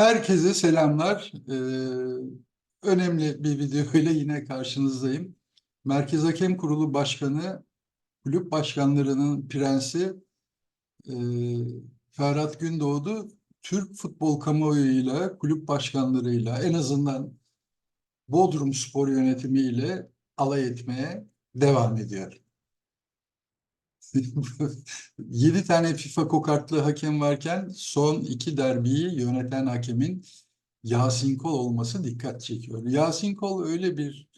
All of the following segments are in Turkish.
Herkese selamlar. Ee, önemli bir video ile yine karşınızdayım. Merkez Hakem Kurulu Başkanı, kulüp başkanlarının prensi e, Ferhat Gündoğdu, Türk futbol kamuoyuyla, kulüp başkanlarıyla, en azından Bodrum Spor yönetimiyle alay etmeye devam ediyor. Yedi tane FIFA kokartlı hakem varken son iki derbiyi yöneten hakemin Yasin Kol olması dikkat çekiyor. Yasin Kol öyle bir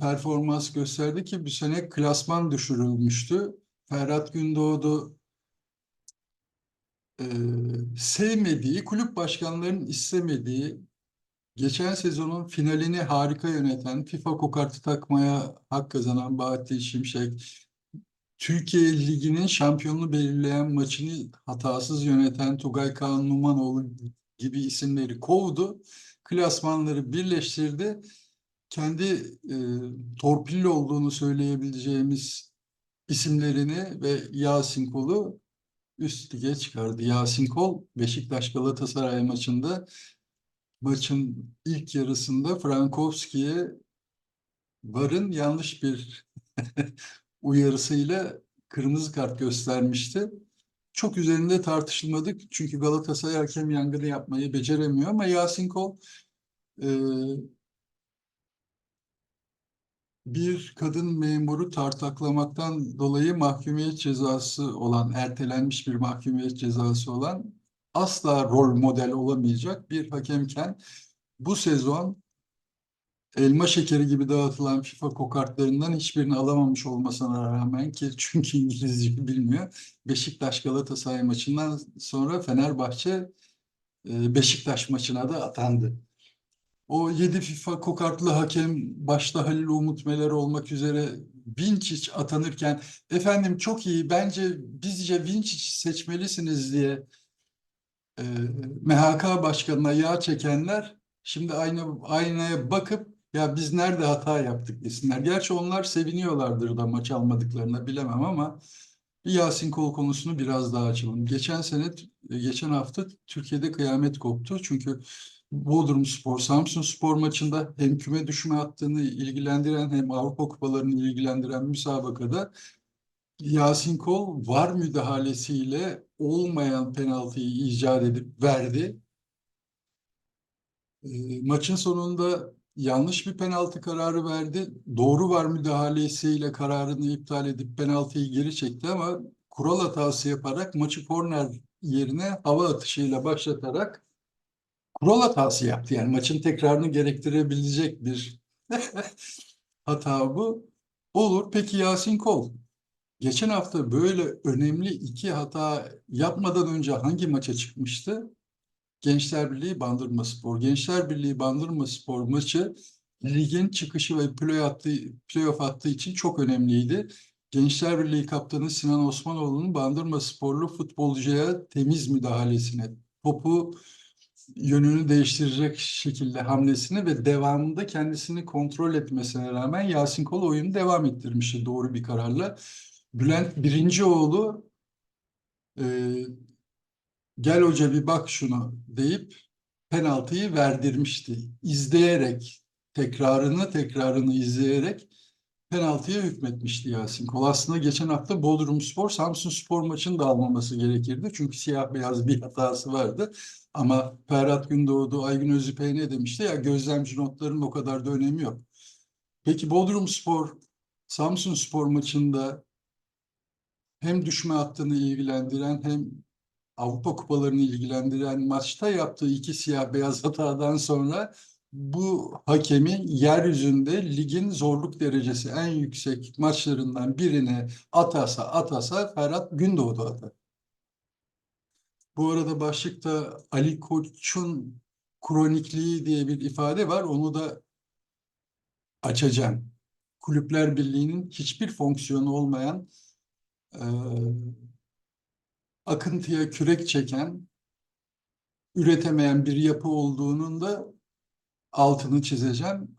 performans gösterdi ki bu sene klasman düşürülmüştü. Ferhat Gündoğdu e, sevmediği, kulüp başkanlarının istemediği, geçen sezonun finalini harika yöneten, FIFA kokartı takmaya hak kazanan Bahattin Şimşek, Türkiye Ligi'nin şampiyonluğu belirleyen maçını hatasız yöneten Tugay Kaan Numanoğlu gibi isimleri kovdu. Klasmanları birleştirdi. Kendi e, torpilli olduğunu söyleyebileceğimiz isimlerini ve Yasin Kol'u üst lige çıkardı. Yasin Kol Beşiktaş Galatasaray maçında maçın ilk yarısında Frankowski'ye VAR'ın yanlış bir uyarısıyla kırmızı kart göstermişti. Çok üzerinde tartışılmadık çünkü Galatasaray hakem yangını yapmayı beceremiyor ama Yasin Kol e, bir kadın memuru tartaklamaktan dolayı mahkumiyet cezası olan, ertelenmiş bir mahkumiyet cezası olan asla rol model olamayacak bir hakemken bu sezon elma şekeri gibi dağıtılan FIFA kokartlarından hiçbirini alamamış olmasına rağmen ki çünkü İngilizce bilmiyor. Beşiktaş Galatasaray maçından sonra Fenerbahçe e, Beşiktaş maçına da atandı. O 7 FIFA kokartlı hakem başta Halil Umut Meler olmak üzere Vinçic atanırken efendim çok iyi bence bizce Vinçic seçmelisiniz diye e, MHK başkanına yağ çekenler şimdi ayna, aynaya bakıp ya biz nerede hata yaptık desinler. Gerçi onlar seviniyorlardır da maç almadıklarına bilemem ama bir Yasin Kol konusunu biraz daha açalım. Geçen sene, geçen hafta Türkiye'de kıyamet koptu. Çünkü Bodrum Spor, Samsun Spor maçında hem küme düşme hattını ilgilendiren hem Avrupa kupalarını ilgilendiren müsabakada Yasin Kol var müdahalesiyle olmayan penaltıyı icat edip verdi. E, maçın sonunda yanlış bir penaltı kararı verdi. Doğru var müdahalesiyle kararını iptal edip penaltıyı geri çekti ama kural hatası yaparak maçı korner yerine hava atışıyla başlatarak kural hatası yaptı. Yani maçın tekrarını gerektirebilecek bir hata bu. Olur. Peki Yasin Kol. Geçen hafta böyle önemli iki hata yapmadan önce hangi maça çıkmıştı? Gençler Birliği Bandırma Spor. Gençler Birliği Bandırma Spor maçı ligin çıkışı ve play hattı, playoff hattı için çok önemliydi. Gençler Birliği kaptanı Sinan Osmanoğlu'nun Bandırma Sporlu futbolcuya temiz müdahalesine, topu yönünü değiştirecek şekilde hamlesini ve devamında kendisini kontrol etmesine rağmen Yasin Kol oyunu devam ettirmişti doğru bir kararla. Bülent Birincioğlu e, gel hoca bir bak şunu deyip penaltıyı verdirmişti. İzleyerek, tekrarını tekrarını izleyerek penaltıya hükmetmişti Yasin Kol. Aslında geçen hafta Bodrum Spor, Samsun Spor maçını da almaması gerekirdi. Çünkü siyah beyaz bir hatası vardı. Ama Ferhat Gündoğdu, Aygün Özüpey ne demişti? Ya gözlemci notların o kadar da önemi yok. Peki Bodrum Spor, Samsun Spor maçında hem düşme hattını ilgilendiren hem Avrupa kupalarını ilgilendiren maçta yaptığı iki siyah beyaz hatadan sonra bu hakemi yeryüzünde ligin zorluk derecesi en yüksek maçlarından birine atasa atasa Ferhat Gündoğdu atar. Bu arada başlıkta Ali Koç'un kronikliği diye bir ifade var. Onu da açacağım. Kulüpler Birliği'nin hiçbir fonksiyonu olmayan e, akıntıya kürek çeken, üretemeyen bir yapı olduğunun da altını çizeceğim.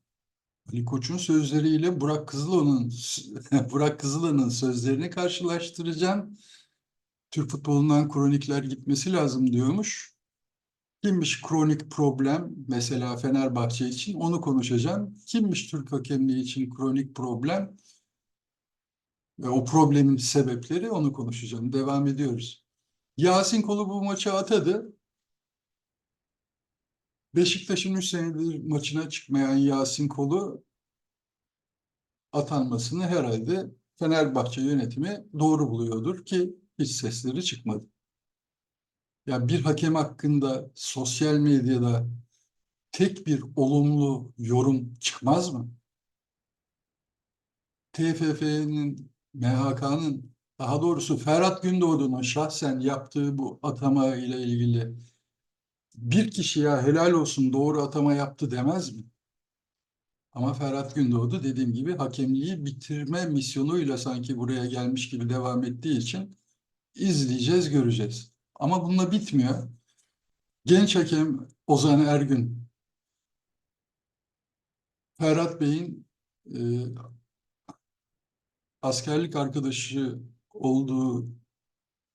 Ali Koç'un sözleriyle Burak Kızılan'ın Burak Kızılan'ın sözlerini karşılaştıracağım. Türk futbolundan kronikler gitmesi lazım diyormuş. Kimmiş kronik problem mesela Fenerbahçe için onu konuşacağım. Kimmiş Türk hakemliği için kronik problem ve o problemin sebepleri onu konuşacağım. Devam ediyoruz. Yasin Kolu bu maçı atadı. Beşiktaş'ın 3 senedir maçına çıkmayan Yasin Kolu atanmasını herhalde Fenerbahçe yönetimi doğru buluyordur ki hiç sesleri çıkmadı. Ya bir hakem hakkında sosyal medyada tek bir olumlu yorum çıkmaz mı? TFF'nin, MHK'nın, daha doğrusu Ferhat Gündoğdu'nun şahsen yaptığı bu atama ile ilgili bir kişiye helal olsun doğru atama yaptı demez mi? Ama Ferhat Gündoğdu dediğim gibi hakemliği bitirme misyonuyla sanki buraya gelmiş gibi devam ettiği için izleyeceğiz, göreceğiz. Ama bununla bitmiyor. Genç hakem Ozan Ergün, Ferhat Bey'in e, askerlik arkadaşı olduğu,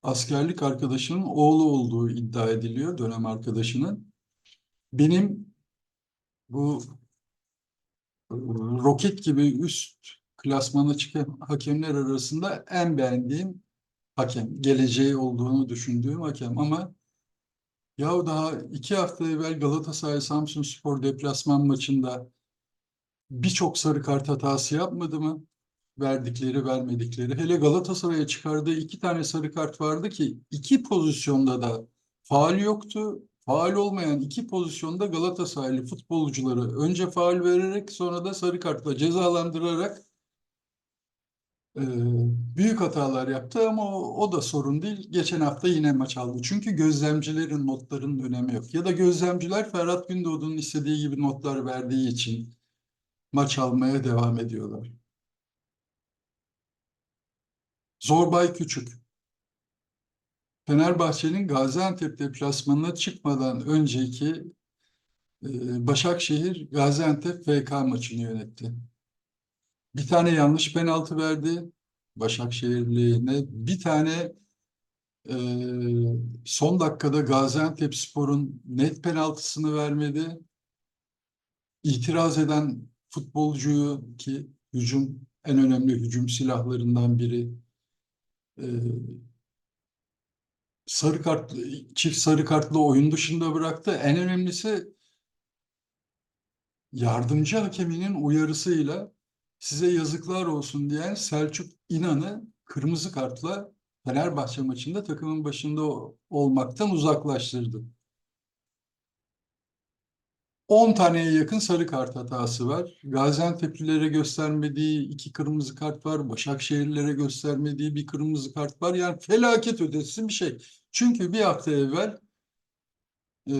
askerlik arkadaşının oğlu olduğu iddia ediliyor dönem arkadaşının. Benim bu roket gibi üst klasmana çıkan hakemler arasında en beğendiğim hakem. Geleceği olduğunu düşündüğüm hakem ama ya daha iki hafta evvel Galatasaray Samsun Spor deplasman maçında birçok sarı kart hatası yapmadı mı? Verdikleri vermedikleri. Hele Galatasaray'a çıkardığı iki tane sarı kart vardı ki iki pozisyonda da faal yoktu. Faal olmayan iki pozisyonda Galatasaraylı futbolcuları önce faal vererek sonra da sarı kartla cezalandırarak e, büyük hatalar yaptı ama o, o da sorun değil. Geçen hafta yine maç aldı. Çünkü gözlemcilerin notlarının önemi yok. Ya da gözlemciler Ferhat Gündoğdu'nun istediği gibi notlar verdiği için maç almaya devam ediyorlar. Zorbay Küçük. Fenerbahçe'nin Gaziantep deplasmanına çıkmadan önceki e, Başakşehir Gaziantep FK maçını yönetti. Bir tane yanlış penaltı verdi Başakşehirli'ne. Bir tane e, son dakikada Gaziantepspor'un net penaltısını vermedi. İtiraz eden futbolcuyu ki hücum en önemli hücum silahlarından biri e, sarı kart çift sarı kartlı oyun dışında bıraktı. En önemlisi yardımcı hakeminin uyarısıyla size yazıklar olsun diyen Selçuk İnan'ı kırmızı kartla Fenerbahçe maçında takımın başında olmaktan uzaklaştırdı. 10 taneye yakın sarı kart hatası var. Gaziantep'lilere göstermediği iki kırmızı kart var. Başakşehirlilere göstermediği bir kırmızı kart var. Yani felaket ötesi bir şey. Çünkü bir hafta evvel e,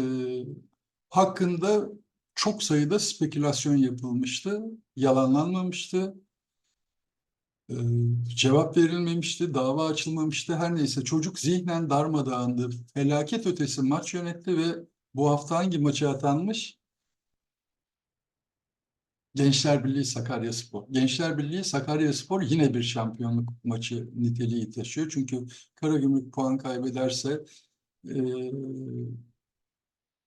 hakkında çok sayıda spekülasyon yapılmıştı. Yalanlanmamıştı. E, cevap verilmemişti. Dava açılmamıştı. Her neyse çocuk zihnen darmadağındı. Felaket ötesi maç yönetti ve bu hafta hangi maça atanmış? Gençler Birliği Sakaryaspor. Gençler Birliği Sakaryaspor yine bir şampiyonluk maçı niteliği taşıyor. Çünkü Karagümrük puan kaybederse e,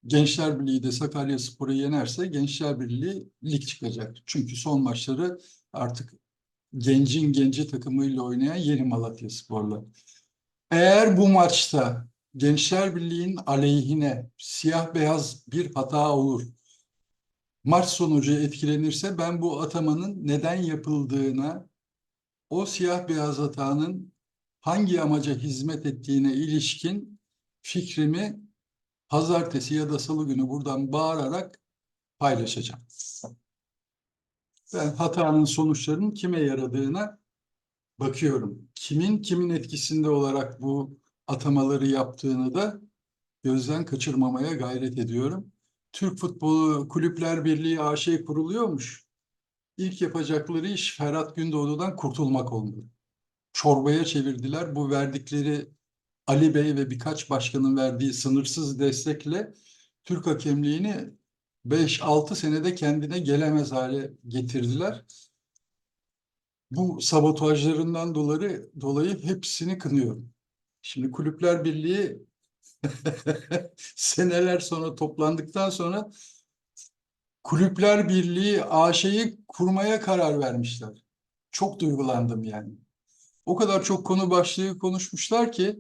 Gençler Birliği de Sakaryaspor'u yenerse Gençler Birliği lig çıkacak. Çünkü son maçları artık gencin genci takımıyla oynayan Yeni Malatyaspor'la. Eğer bu maçta Gençler Birliği'nin aleyhine siyah beyaz bir hata olur maç sonucu etkilenirse ben bu atamanın neden yapıldığına, o siyah beyaz hatanın hangi amaca hizmet ettiğine ilişkin fikrimi pazartesi ya da salı günü buradan bağırarak paylaşacağım. Ben hatanın sonuçlarının kime yaradığına bakıyorum. Kimin kimin etkisinde olarak bu atamaları yaptığını da gözden kaçırmamaya gayret ediyorum. Türk Futbolu Kulüpler Birliği AŞ kuruluyormuş. İlk yapacakları iş Ferhat Gündoğdu'dan kurtulmak olmalı. Çorbaya çevirdiler. Bu verdikleri Ali Bey ve birkaç başkanın verdiği sınırsız destekle Türk hakemliğini 5-6 senede kendine gelemez hale getirdiler. Bu sabotajlarından dolayı, dolayı hepsini kınıyorum. Şimdi Kulüpler Birliği Seneler sonra toplandıktan sonra Kulüpler Birliği AŞ'yi kurmaya karar vermişler. Çok duygulandım yani. O kadar çok konu başlığı konuşmuşlar ki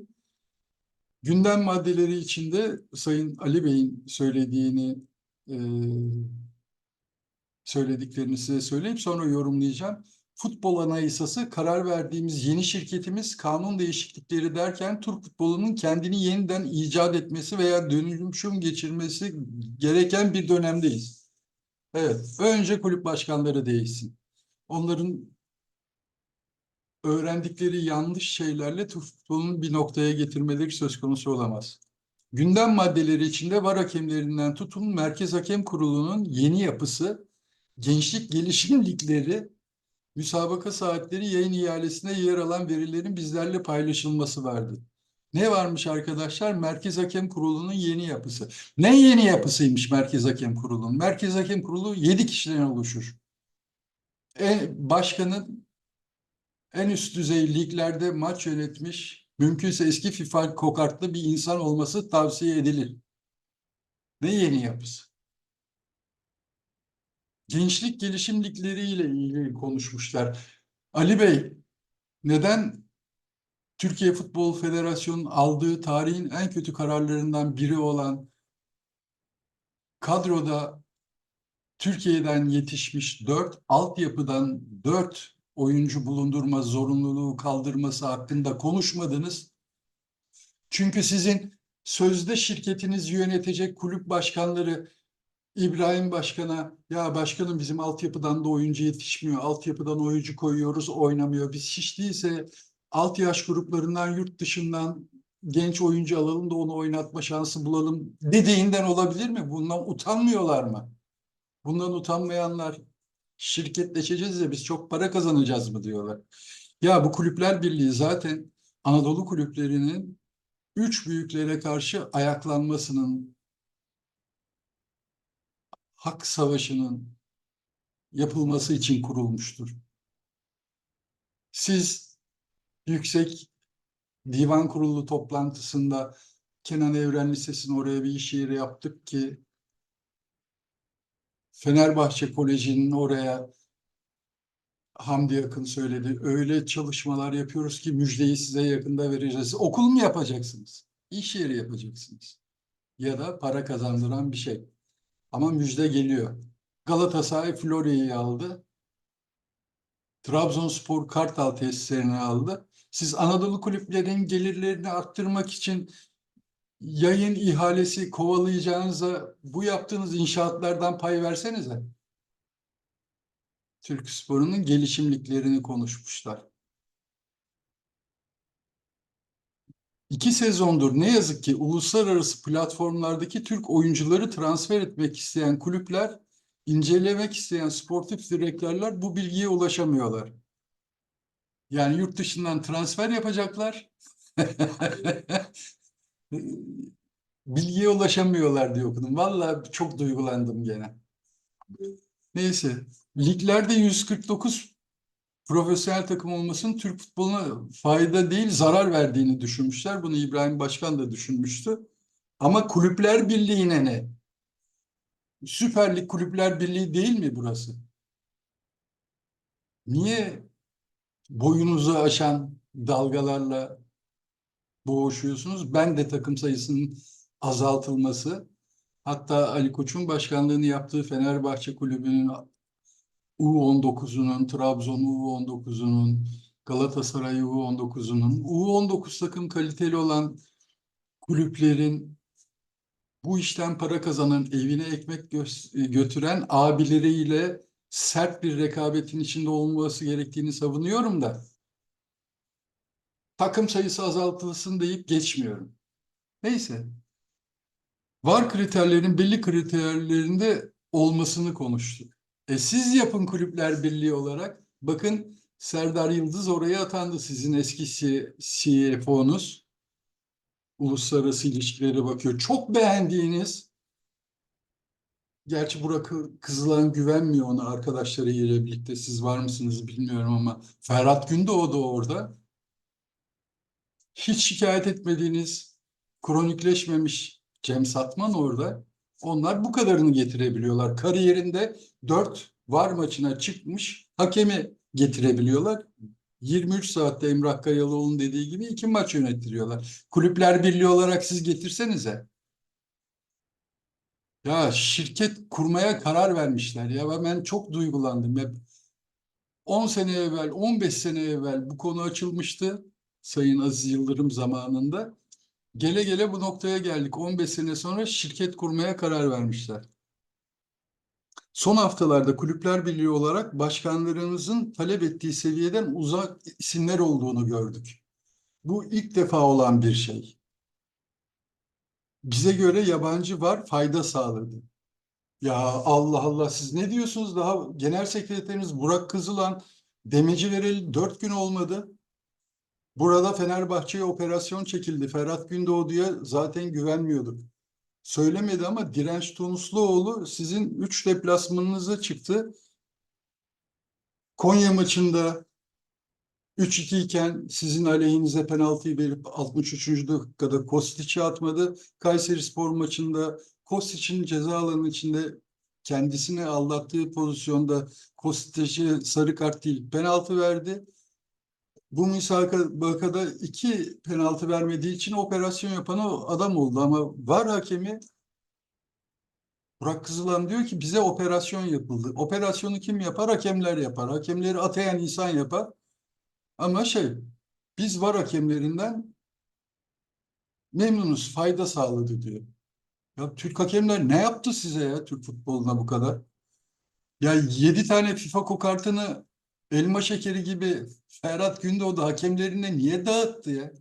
gündem maddeleri içinde Sayın Ali Bey'in söylediğini e, söylediklerini size söyleyip sonra yorumlayacağım. Futbol Anayasası karar verdiğimiz yeni şirketimiz kanun değişiklikleri derken Türk futbolunun kendini yeniden icat etmesi veya dönüşüm geçirmesi gereken bir dönemdeyiz. Evet, önce kulüp başkanları değişsin. Onların öğrendikleri yanlış şeylerle Türk futbolunu bir noktaya getirmeleri söz konusu olamaz. Gündem maddeleri içinde var hakemlerinden tutun Merkez Hakem Kurulu'nun yeni yapısı, gençlik gelişim ligleri, müsabaka saatleri yayın ihalesine yer alan verilerin bizlerle paylaşılması vardı. Ne varmış arkadaşlar? Merkez Hakem Kurulu'nun yeni yapısı. Ne yeni yapısıymış Merkez Hakem Kurulu'nun? Merkez Hakem Kurulu 7 kişiden oluşur. E, başkanın en üst düzey liglerde maç yönetmiş, mümkünse eski FIFA kokartlı bir insan olması tavsiye edilir. Ne yeni yapısı? Gençlik gelişim ligleriyle ilgili konuşmuşlar. Ali Bey, neden Türkiye Futbol Federasyonu'nun aldığı tarihin en kötü kararlarından biri olan kadroda Türkiye'den yetişmiş dört altyapıdan dört oyuncu bulundurma zorunluluğu kaldırması hakkında konuşmadınız. Çünkü sizin sözde şirketinizi yönetecek kulüp başkanları İbrahim Başkan'a ya başkanım bizim altyapıdan da oyuncu yetişmiyor. Altyapıdan oyuncu koyuyoruz oynamıyor. Biz hiç değilse alt yaş gruplarından yurt dışından genç oyuncu alalım da onu oynatma şansı bulalım dediğinden olabilir mi? Bundan utanmıyorlar mı? Bundan utanmayanlar şirketleşeceğiz ya biz çok para kazanacağız mı diyorlar. Ya bu kulüpler birliği zaten Anadolu kulüplerinin üç büyüklere karşı ayaklanmasının hak savaşının yapılması için kurulmuştur. Siz yüksek divan kurulu toplantısında Kenan Evren Lisesi'nin oraya bir iş yeri yaptık ki Fenerbahçe Koleji'nin oraya Hamdi Yakın söyledi. Öyle çalışmalar yapıyoruz ki müjdeyi size yakında vereceğiz. Okul mu yapacaksınız? İş yeri yapacaksınız. Ya da para kazandıran bir şey. Ama müjde geliyor. Galatasaray Florya'yı aldı. Trabzonspor Kartal tesislerini aldı. Siz Anadolu kulüplerinin gelirlerini arttırmak için yayın ihalesi kovalayacağınıza bu yaptığınız inşaatlardan pay versenize. Türk sporunun gelişimliklerini konuşmuşlar. İki sezondur ne yazık ki uluslararası platformlardaki Türk oyuncuları transfer etmek isteyen kulüpler, incelemek isteyen sportif direktörler bu bilgiye ulaşamıyorlar. Yani yurt dışından transfer yapacaklar. bilgiye ulaşamıyorlar diye okudum. Vallahi çok duygulandım gene. Neyse. Liglerde 149 profesyonel takım olmasının Türk futboluna fayda değil zarar verdiğini düşünmüşler. Bunu İbrahim Başkan da düşünmüştü. Ama Kulüpler Birliği'ne ne? Süper Lig Kulüpler Birliği değil mi burası? Niye boyunuzu aşan dalgalarla boğuşuyorsunuz? Ben de takım sayısının azaltılması, hatta Ali Koç'un başkanlığını yaptığı Fenerbahçe Kulübü'nün U19'unun, Trabzon U19'unun, Galatasaray U19'unun, U19 takım kaliteli olan kulüplerin bu işten para kazanan, evine ekmek götüren abileriyle sert bir rekabetin içinde olması gerektiğini savunuyorum da takım sayısı azaltılsın deyip geçmiyorum. Neyse. Var kriterlerin belli kriterlerinde olmasını konuştuk. E siz yapın Kulüpler Birliği olarak. Bakın Serdar Yıldız oraya atandı sizin eski CFO'nuz. Uluslararası ilişkilere bakıyor. Çok beğendiğiniz Gerçi Burak Kızılan güvenmiyor ona arkadaşlarıyla birlikte. Siz var mısınız bilmiyorum ama Ferhat Gündoğdu da orada. Hiç şikayet etmediğiniz kronikleşmemiş Cem Satman orada. Onlar bu kadarını getirebiliyorlar. Kariyerinde 4 var maçına çıkmış hakemi getirebiliyorlar. 23 saatte Emrah Kayalıoğlu'nun dediği gibi iki maç yönettiriyorlar. Kulüpler Birliği olarak siz getirsenize. Ya şirket kurmaya karar vermişler ya ben çok duygulandım. Ya 10 sene evvel, 15 sene evvel bu konu açılmıştı Sayın Aziz Yıldırım zamanında. Gele gele bu noktaya geldik. 15 sene sonra şirket kurmaya karar vermişler. Son haftalarda Kulüpler Birliği olarak başkanlarımızın talep ettiği seviyeden uzak isimler olduğunu gördük. Bu ilk defa olan bir şey. Bize göre yabancı var, fayda sağladı. Ya Allah Allah siz ne diyorsunuz? Daha genel sekreteriniz Burak Kızılan demeci vereli dört gün olmadı. Burada Fenerbahçe'ye operasyon çekildi. Ferhat Gündoğdu'ya zaten güvenmiyorduk. Söylemedi ama Direnç Tunusluoğlu sizin üç deplasmanınıza çıktı. Konya maçında 3-2 iken sizin aleyhinize penaltıyı verip 63. dakikada Kostic'i atmadı. Kayseri Spor maçında Kostic'in ceza alanının içinde kendisini aldattığı pozisyonda Kostic'e sarı kart değil penaltı verdi. Bu müsabakada iki penaltı vermediği için operasyon yapan o adam oldu ama var hakemi Burak Kızılan diyor ki bize operasyon yapıldı. Operasyonu kim yapar? Hakemler yapar. Hakemleri atayan insan yapar. Ama şey biz var hakemlerinden memnunuz, fayda sağladı diyor. Ya Türk hakemler ne yaptı size ya Türk futboluna bu kadar? Ya yedi tane FIFA kokartını elma şekeri gibi Ferhat Gündoğdu hakemlerine niye dağıttı ya?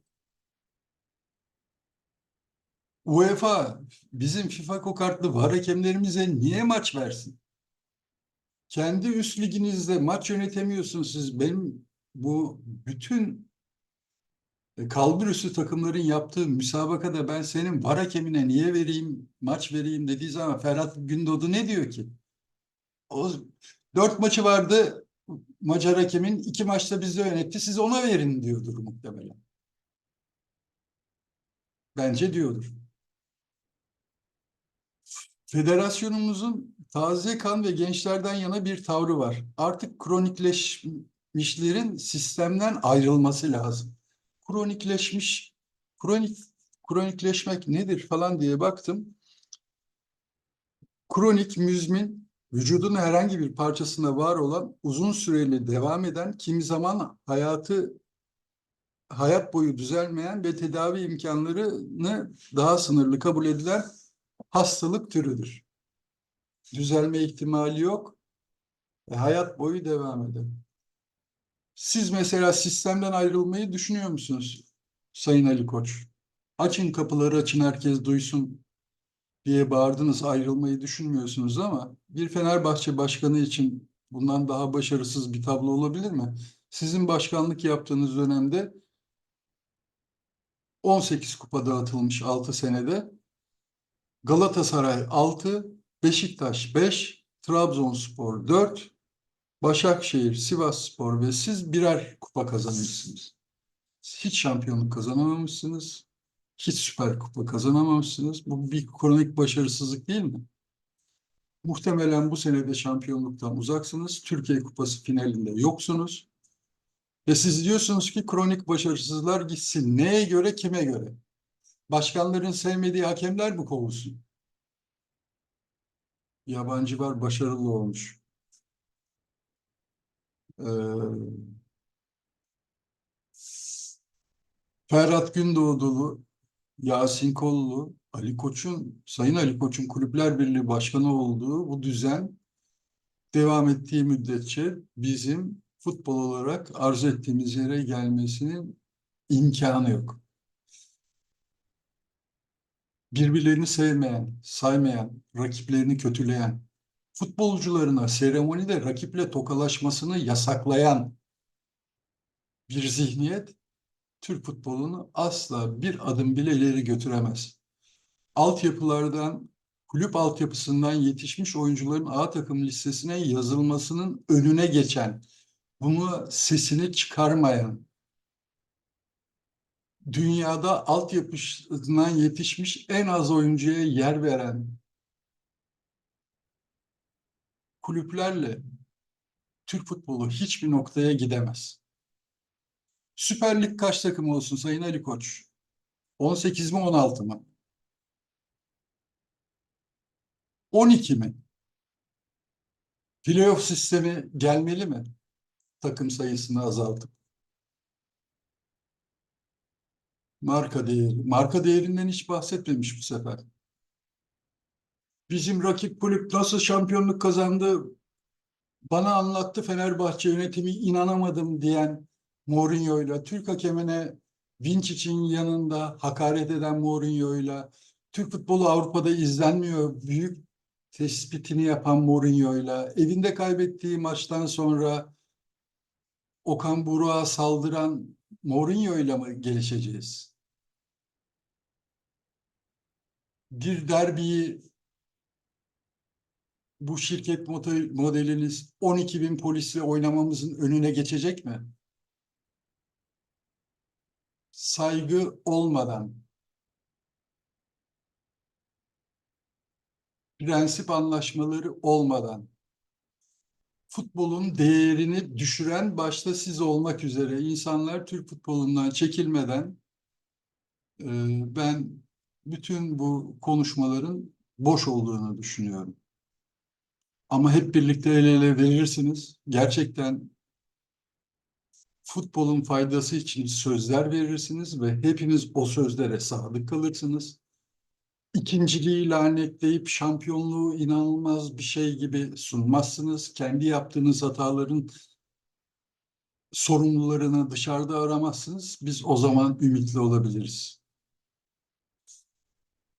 UEFA bizim FIFA kokartlı var hakemlerimize niye maç versin? Kendi üst liginizde maç yönetemiyorsunuz siz. Benim bu bütün e, kalbur üstü takımların yaptığı müsabakada ben senin var hakemine niye vereyim, maç vereyim dediği zaman Ferhat Gündoğdu ne diyor ki? O dört maçı vardı Macar hakemin iki maçta bizde yönetti siz ona verin diyordur muhtemelen. Bence diyordur. Federasyonumuzun taze kan ve gençlerden yana bir tavrı var. Artık kronikleşmişlerin sistemden ayrılması lazım. Kronikleşmiş, kronik, kronikleşmek nedir falan diye baktım. Kronik, müzmin, vücudun herhangi bir parçasında var olan, uzun süreli devam eden, kimi zaman hayatı hayat boyu düzelmeyen ve tedavi imkanlarını daha sınırlı kabul edilen hastalık türüdür. Düzelme ihtimali yok ve hayat boyu devam eder. Siz mesela sistemden ayrılmayı düşünüyor musunuz Sayın Ali Koç? Açın kapıları açın herkes duysun diye bağırdınız ayrılmayı düşünmüyorsunuz ama bir Fenerbahçe başkanı için bundan daha başarısız bir tablo olabilir mi? Sizin başkanlık yaptığınız dönemde 18 kupa dağıtılmış 6 senede. Galatasaray 6, Beşiktaş 5, Trabzonspor 4, Başakşehir, Sivasspor ve siz birer kupa kazanmışsınız. Hiç şampiyonluk kazanamamışsınız. Hiç süper kupa kazanamamışsınız. Bu bir kronik başarısızlık değil mi? Muhtemelen bu senede şampiyonluktan uzaksınız. Türkiye Kupası finalinde yoksunuz. Ve siz diyorsunuz ki kronik başarısızlar gitsin. Neye göre, kime göre? Başkanların sevmediği hakemler mi kovulsun? Yabancı var, başarılı olmuş. Ee, Ferhat Gündoğdu, Yasin Kollu, Ali Koç'un, Sayın Ali Koç'un Kulüpler Birliği Başkanı olduğu bu düzen devam ettiği müddetçe bizim futbol olarak arzu ettiğimiz yere gelmesinin imkanı yok. Birbirlerini sevmeyen, saymayan, rakiplerini kötüleyen, futbolcularına seremonide rakiple tokalaşmasını yasaklayan bir zihniyet Türk futbolunu asla bir adım bile ileri götüremez. Altyapılardan, kulüp altyapısından yetişmiş oyuncuların A takım listesine yazılmasının önüne geçen, bunu sesini çıkarmayan, dünyada altyapısından yetişmiş en az oyuncuya yer veren kulüplerle Türk futbolu hiçbir noktaya gidemez. Süper Lig kaç takım olsun Sayın Ali Koç? 18 mi 16 mı? 12 mi? Playoff sistemi gelmeli mi? Takım sayısını azaltıp. Marka değeri. Marka değerinden hiç bahsetmemiş bu sefer. Bizim rakip kulüp nasıl şampiyonluk kazandı bana anlattı Fenerbahçe yönetimi inanamadım diyen Mourinho'yla, Türk hakemine Vinçic'in yanında hakaret eden Mourinho'yla, Türk futbolu Avrupa'da izlenmiyor büyük tespitini yapan Mourinho'yla, evinde kaybettiği maçtan sonra Okan Buruk'a saldıran Mourinho'yla mı gelişeceğiz? Bir derbiyi bu şirket modeliniz 12 bin polisle oynamamızın önüne geçecek mi? Saygı olmadan, prensip anlaşmaları olmadan, futbolun değerini düşüren başta siz olmak üzere insanlar Türk futbolundan çekilmeden e, ben bütün bu konuşmaların boş olduğunu düşünüyorum. Ama hep birlikte el ele verirsiniz. Gerçekten futbolun faydası için sözler verirsiniz ve hepiniz o sözlere sadık kalırsınız. İkinciliği lanetleyip şampiyonluğu inanılmaz bir şey gibi sunmazsınız. Kendi yaptığınız hataların sorumlularını dışarıda aramazsınız. Biz o zaman ümitli olabiliriz.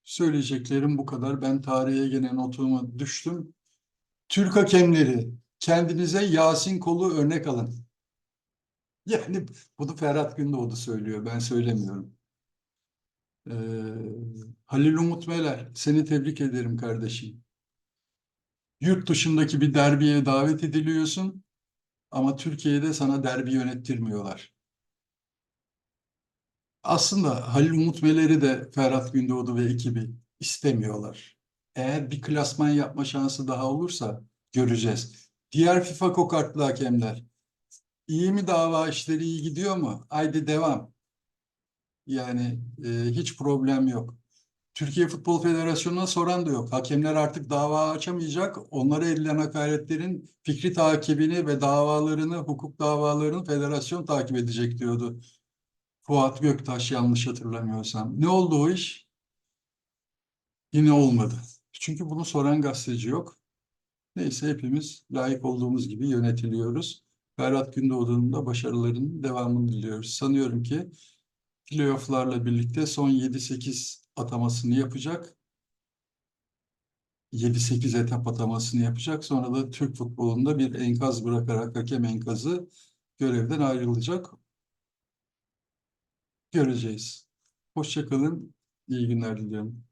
Söyleyeceklerim bu kadar. Ben tarihe gene notumu düştüm. Türk hakemleri kendinize Yasin Kol'u örnek alın. Yani bunu Ferhat Gündoğdu söylüyor. Ben söylemiyorum. Ee, Halil Umut Meler, seni tebrik ederim kardeşim. Yurt dışındaki bir derbiye davet ediliyorsun ama Türkiye'de sana derbi yönettirmiyorlar. Aslında Halil Umut Meler'i de Ferhat Gündoğdu ve ekibi istemiyorlar. Eğer bir klasman yapma şansı daha olursa göreceğiz. Diğer FIFA kokartlı hakemler. İyi mi dava işleri iyi gidiyor mu? Haydi devam. Yani e, hiç problem yok. Türkiye Futbol Federasyonu'na soran da yok. Hakemler artık dava açamayacak. Onlara edilen hakaretlerin fikri takibini ve davalarını, hukuk davalarını federasyon takip edecek diyordu. Fuat Göktaş yanlış hatırlamıyorsam. Ne oldu o iş? Yine olmadı. Çünkü bunu soran gazeteci yok. Neyse hepimiz layık olduğumuz gibi yönetiliyoruz. Ferhat Gündoğdu'nun da başarılarının devamını diliyoruz. Sanıyorum ki playofflarla birlikte son 7-8 atamasını yapacak. 7-8 etap atamasını yapacak. Sonra da Türk futbolunda bir enkaz bırakarak hakem enkazı görevden ayrılacak. Göreceğiz. Hoşçakalın. İyi günler diliyorum.